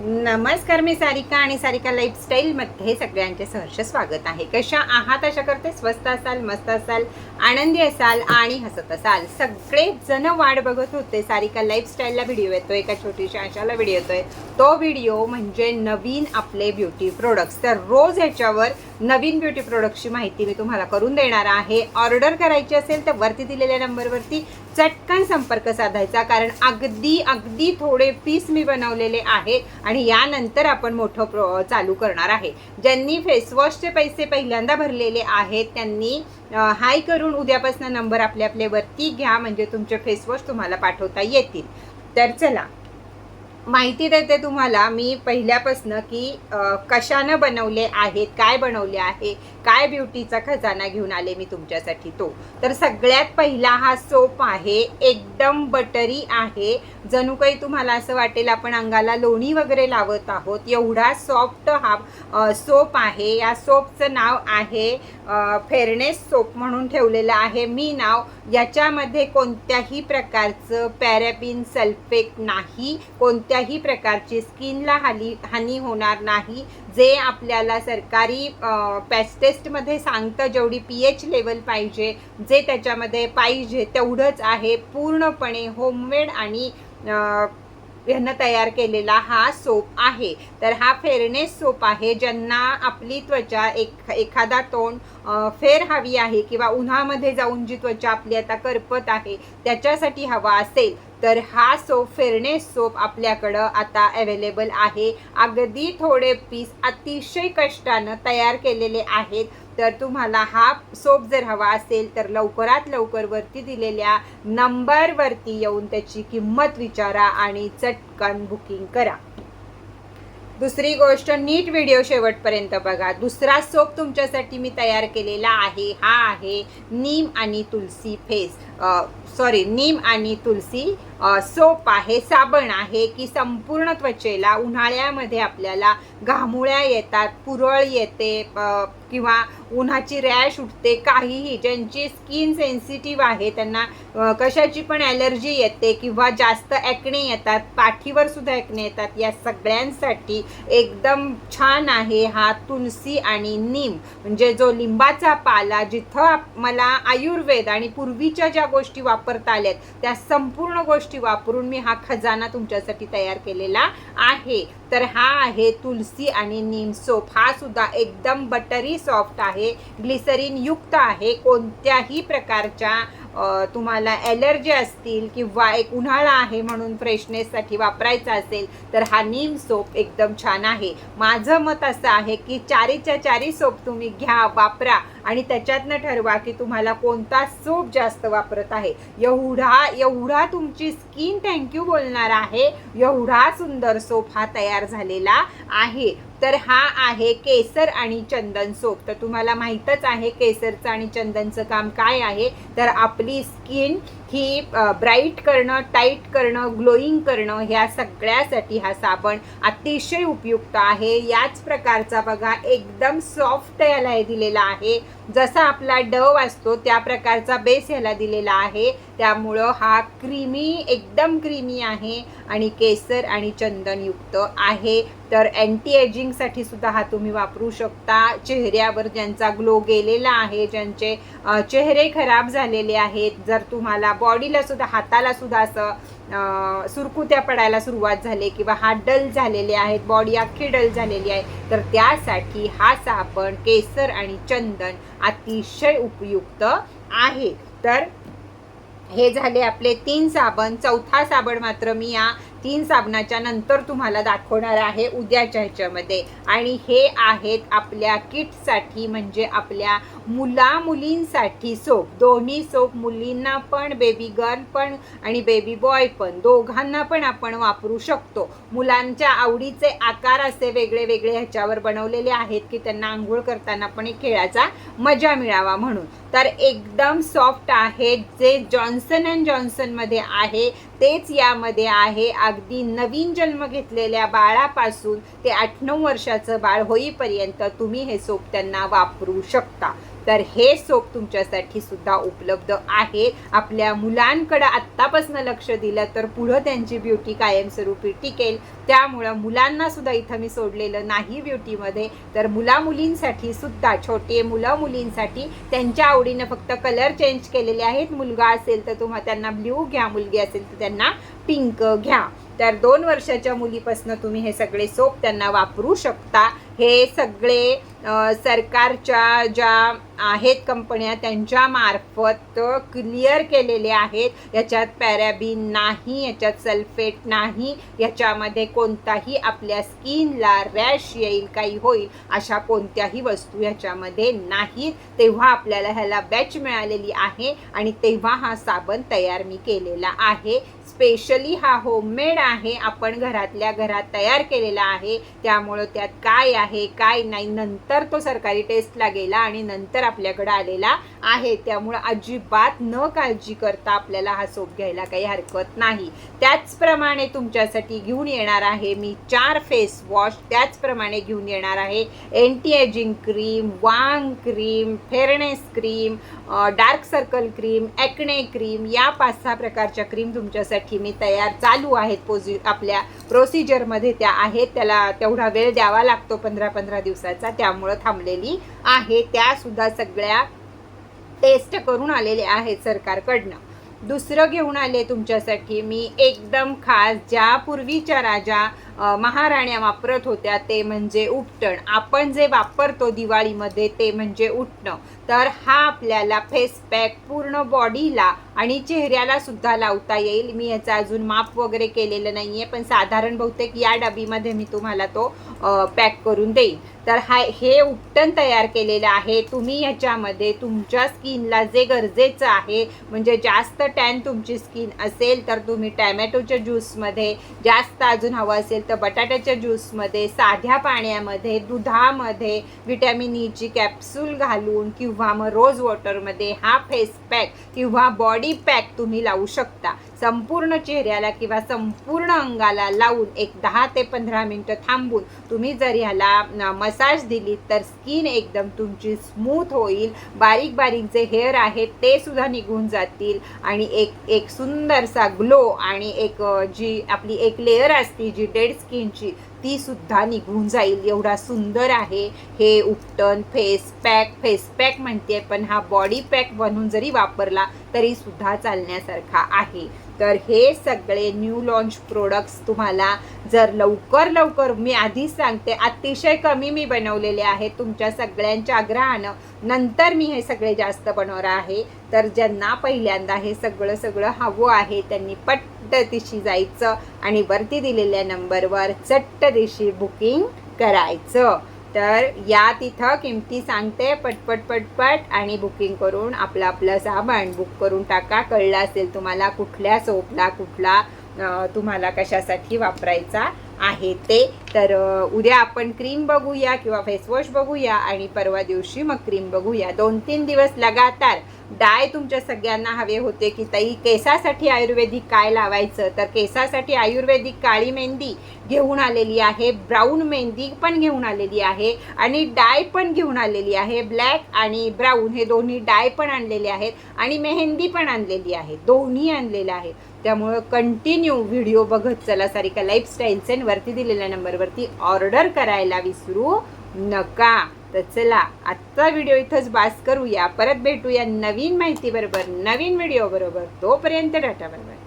नमस्कार मी सारिका आणि सारिका लाईफस्टाईलमध्ये सगळ्यांचे सहर्ष स्वागत आहे. कशा आहात अशा करते स्वस्त असाल मस्त असाल आनंदी असाल आणि हसत असाल. सगळेच जण वाट बघत होते. सारिका लाईफस्टाईलला व्हिडिओ येतो एका छोटीशा अशाला व्हिडिओ येतोय. तो व्हिडिओ म्हणजे नवीन आपले ब्युटी प्रोडक्ट्स तर रोज ह्याच्यावर नवीन ब्युटी प्रोडक्टची माहिती मी तुम्हाला करून देणार आहे. ऑर्डर करायची असेल तर वरती दिलेल्या नंबरवरती चटकन संपर्क साधायचा कारण अगदी अगदी थोडे पीस मी बनवलेले आहेत आणि यानंतर आपण मोठं प्रो चालू करणार आहे. ज्यांनी फेसवॉशचे पैसे पहिल्यांदा भरलेले आहेत त्यांनी हाय करून उद्यापासून नंबर आपल्या आपल्यावरती घ्या म्हणजे तुमचे फेसवॉश तुम्हाला पाठवता येतील. तर चला माहिती देते तुम्हाला मी पहिल्यापासनं की कशानं बनवले आहेत काय बनवले आहे काय ब्युटीचा खजाना घेऊन आले मी तुमच्यासाठी तो. तर सगळ्यात पहिला हा सोप आहे एकदम बटरी आहे. जणू काही तुम्हाला असं वाटेल आपण अंगाला लोणी वगैरे लावत आहोत एवढा सॉफ्ट हा सोप आहे. या सोपचं नाव आहे फेअरनेस सोप म्हणून ठेवलेलं आहे. मी नाव याच्यामध्ये कोणत्याही प्रकारचं पॅराबिन सल्फेट नाही कोणत्या कोणत्याही प्रकारची स्किनला हानी हानी होणार नाही. जे आपल्याला सरकारी पॅच टेस्टमध्ये सांगतं जेवढी पी एच लेवल पाहिजे जे त्याच्यामध्ये पाहिजे तेवढंच आहे. पूर्णपणे होममेड आणि ह्यानं तयार केलेला हा सोप आहे. तर हा फेअरनेस सोप आहे ज्यांना आपली त्वचा एक एखादा तोंड फेर हवी आहे किंवा उन्हामध्ये जाऊन जी त्वचा आपली आता करपत आहे त्याच्यासाठी हवा असेल तर हा सोप फेअरनेस सोप आपल्याकडं आता अवेलेबल आहे. अगदी थोडे पीस अतिशय कष्टानं तयार केलेले आहेत. तर तुम्हाला हा सोप जर हवा असेल तर लवकरात लवकर वरती दिलेल्या नंबरवरती येऊन त्याची किंमत विचारा आणि चटकन बुकिंग करा. दुसरी गोष्ट नीट व्हिडिओ शेवटपर्यंत बघा. दुसरा सोप तुमच्यासाठी मी तयार केलेला आहे. हा आहे नीम आणि तुलसी फेस सॉरी नीम आणि तुलसी सोप आहे साबण आहे की संपूर्ण त्वचेला उन्हाळ्यामध्ये आपल्याला घामुळ्या येतात पुरळ येते किंवा उन्हाची रॅश उठते काहीही ज्यांची स्किन सेन्सिटिव्ह आहे त्यांना कशाची पण ॲलर्जी येते किंवा जास्त ॲकणे येतात पाठीवर सुद्धा ॲकणे येतात या सगळ्यांसाठी एकदम छान आहे हा तुलसी आणि नीम. म्हणजे जो लिंबाचा पाला जिथं आप- मला आयुर्वेद आणि पूर्वीच्या ज्या गोष्टी वापरता आल्यात. त्या संपूर्ण गोष्टी वापरून मी हा खजाना तुमच्यासाठी तयार केलेला आहे. तर हा आहे तुलसी आणि नीम सोप. हा सुद्धा एकदम बटरी सॉफ्ट आहे. ग्लिसरीन युक्त आहे. कोणत्याही प्रकारच्या तुम्हाला ॲलर्जी असतील किंवा एक उन्हाळा आहे म्हणून फ्रेशनेससाठी वापरायचा असेल तर हा नीम सोप एकदम छान आहे. माझं मत असं आहे की चारीच्या चारी सोप तुम्ही घ्या वापरा आणि त्याच्यातनं ठरवा की तुम्हाला कोणता सोप जास्त वापरत आहे. एवढा एवढा तुमची स्किन थँक्यू बोलणार आहे. एवढा सुंदर सोप हा तयार झालेला आहे. तर हा आहे केसर आणि चंदन सोप. तर तुम्हाला माहीतच आहे केसरचं आणि चंदनचं काम काय आहे? तर आपली स्किन ही ब्राईट करणं टाईट करणं ग्लोईंग करणं ह्या सगळ्यासाठी हा साबण अतिशय उपयुक्त आहे. याच प्रकारचा बघा एकदम सॉफ्ट याला हे दिलेला आहे. जसा आपला डव असतो त्या प्रकारचा बेस ह्याला दिलेला आहे. त्यामुळं हा क्रीमी एकदम क्रीमी आहे आणि केसर आणि चंदनयुक्त आहे. तर अँटी एजिंगसाठी सुद्धा हा तुम्ही वापरू शकता. चेहऱ्यावर ज्यांचा ग्लो गेलेला आहे ज्यांचे चेहरे खराब झालेले आहेत जर तुम्हाला बॉडीला सुद्धा हाताला सुद्धा असं सुरकुत्या पडायला सुरुवात झाली किंवा हात डल झालेले आहेत बॉडी अख्खी डल झालेली आहे तर त्यासाठी हा साबण केसर आणि चंदन अतिशय उपयुक्त आहे. तर हे झाले आपले तीन साबण. चौथा साबण मात्र मी या तीन साबणाच्या नंतर तुम्हाला दाखवणार आहे उद्याच्या ह्याच्यामध्ये. आणि हे आहेत आपल्या किटसाठी म्हणजे आपल्या मुला मुलींसाठी सोप दोन्ही सोप मुलींना पण बेबी गर्ल पण आणि बेबी बॉय पण. दोघांना पण आपण वापरू शकतो. मुलांच्या आवडीचे आकार असे वेगळे वेगळे ह्याच्यावर बनवलेले आहेत की त्यांना आंघोळ करताना पण एक खेळाचा मजा मिळावा म्हणून. तर एकदम सॉफ्ट आहे. जे जॉन्सन अँड जॉन्सनमध्ये आहे तेच यामध्ये आहे. अगदी नवीन जन्म घेतलेल्या बाळापासून ते आठ नऊ वर्षाचं बाळ होईपर्यंत तुम्ही हे सोप त्यांना वापरू शकता. तर हे सोप तुमच्यासाठी सुद्धा उपलब्ध आहे. आपल्या मुलांकडं आत्तापासून लक्ष दिलं तर पुढं त्यांची ब्युटी कायमस्वरूपी टिकेल. त्यामुळं मुलांना सुद्धा इथं मी सोडलेलं नाही ब्युटीमध्ये तर मुला मुलींसाठी सुद्धा छोटे मुलं मुलींसाठी त्यांच्या आवडीनं फक्त कलर चेंज केलेले आहेत. मुलगा असेल तर तुम्हा त्यांना ब्ल्यू घ्या. मुलगी असेल तर त्यांना पिंक घ्या. तर दोन वर्षाच्या मुलीपासून तुम्ही हे सगळे सोप त्यांना वापरू शकता. हे सगळे सरकारच्या ज्या आहेत कंपन्या त्यांच्या मार्फत क्लिअर केलेले आहेत. याच्यात पॅराबिन नाही याच्यात सल्फेट नाही याच्यामध्ये कोणताही आपल्या स्किनला रॅश येईल काही होईल अशा कोणत्याही वस्तू याच्यामध्ये नाहीत. तेव्हा आपल्याला ह्याला बॅच मिळालेली आहे आणि तेव्हा हा साबण तयार मी केलेला आहे. स्पेशली हा होममेड आहे. आपण घरातल्या घरात तयार केलेला आहे. त्यामुळं त्यात काय आहे काय नाही नंतर तो सरकारी टेस्टला गेला आणि नंतर आपल्याकडे आलेला आहे. त्यामुळं अजिबात न काळजी करता आपल्याला हा सोप घ्यायला काही हरकत नाही. त्याचप्रमाणे तुमच्यासाठी घेऊन येणार आहे मी चार फेस वॉश त्याचप्रमाणे घेऊन येणार आहे एंटी एजिंग क्रीम वांग cream fairness cream dark circle cream acne cream या पाच सहा प्रकारच्या क्रीम तुमच्यासाठी मी तयार चालू आहेत. पोझि आपल्या प्रोसिजरमध्ये त्या आहेत. त्याला तेवढा वेळ द्यावा लागतो पंधरा पंधरा दिवसाचा. त्यामुळं थांबलेली आहे. त्यासुद्धा सगळ्या टेस्ट करून आलेले आहेत सरकारकडनं. दुसरं घेऊन आले तुमच्यासाठी. मी एकदम खास ज्या पूर्वीच्या राजा महाराण्या वापरत होत्या ते म्हणजे उपटण. आपण जे वापरतो दिवाळीमध्ये ते म्हणजे उठणं. तर हा आपल्याला फेस पॅक पूर्ण बॉडीला आणि चेहऱ्याला सुद्धा लावता येईल. मी याचं अजून माप वगैरे केलेलं नाही आहे पण साधारण बहुतेक या डबीमध्ये मी तुम्हाला तो पॅक करून देईन. तर हा हे उपटन तयार केलेलं आहे. तुम्ही ह्याच्यामध्ये तुमच्या स्किनला जे गरजेचं आहे म्हणजे जास्त टॅन तुमची स्किन असेल तर तुम्ही टॅमॅटोच्या ज्यूसमध्ये जास्त अजून हवं असेल तर बटाट्याच्या ज्यूसमध्ये साध्या पाण्यामध्ये दुधामध्ये विटॅमिन ईची कॅप्सूल घालून किंवा मग रोज वॉटरमध्ये हा फेस पॅक किंवा बॉडी पॅक तुम्ही लावू शकता. संपूर्ण चेहऱ्याला किंवा संपूर्ण अंगाला लावून एक दहा ते पंधरा मिनटं थांबून तुम्ही जर ह्याला मसाज दिली तर स्किन एकदम तुमची स्मूथ होईल. बारीक बारीक जे हेअर आहेत ते सुद्धा निघून जातील. आणि एक एक सुंदरसा ग्लो आणि एक जी आपली एक लेअर असते जी डेड स्किनची ती सुद्धा निघून जाईल. एवढा सुंदर आहे. हे उपटन फेस पॅक फेस पॅक म्हणते पण हा बॉडी पॅक बनून जरी वापरला तरी सुद्धा चालण्यासारखा आहे. तर हे सगळे न्यू लॉन्च प्रोडक्ट्स तुम्हाला जर लवकर लवकर मी आधीच सांगते अतिशय कमी मी बनवलेले आहे तुमच्या सगळ्यांच्या आग्रहानं. नंतर मी हे सगळे जास्त बनवणार आहे. तर ज्यांना पहिल्यांदा हे सगळं सगळं हवं आहे त्यांनी पट्ट दिशी जायचं आणि वरती दिलेल्या नंबरवर चट्ट दिशी बुकिंग करायचं. तर या तिथं किमती सांगते पटपट पटपट आणि बुकिंग करून आपलं आपलं सामान बुक करून टाका. कळलं असेल तुम्हाला कुठल्या सोपला कुठला तुम्हाला कशासाठी वापरायचा. आहे ते. तर उद्या आपण क्रीम बघूया किंवा फेसवॉश बघूया आणि परवा दिवशी मग क्रीम बघूया. दोन तीन दिवस लगातार डाय तुमच्या सगळ्यांना हवे होते की ताई केसासाठी आयुर्वेदिक काय लावायचं? तर केसासाठी आयुर्वेदिक काळी मेहंदी घेऊन आलेली आहे ब्राऊन मेहंदी पण घेऊन आलेली आहे आणि डाय पण घेऊन आलेली आहे ब्लॅक आणि ब्राऊन हे दोन्ही डाय पण आणलेले आहेत आणि मेहंदी पण आणलेली आहे दोन्ही आणलेलं आहे त्यामुळं कंटिन्यू व्हिडिओ बघत चला सारिका लाईफस्टाईल आणि वरती दिलेल्या नंबरवरती ऑर्डर करायला विसरू नका. तर चला आजचा व्हिडिओ इथंच बास करूया. परत भेटूया नवीन माहिती बरोबर नवीन व्हिडिओ बरोबर. तोपर्यंत डाटा बरोबर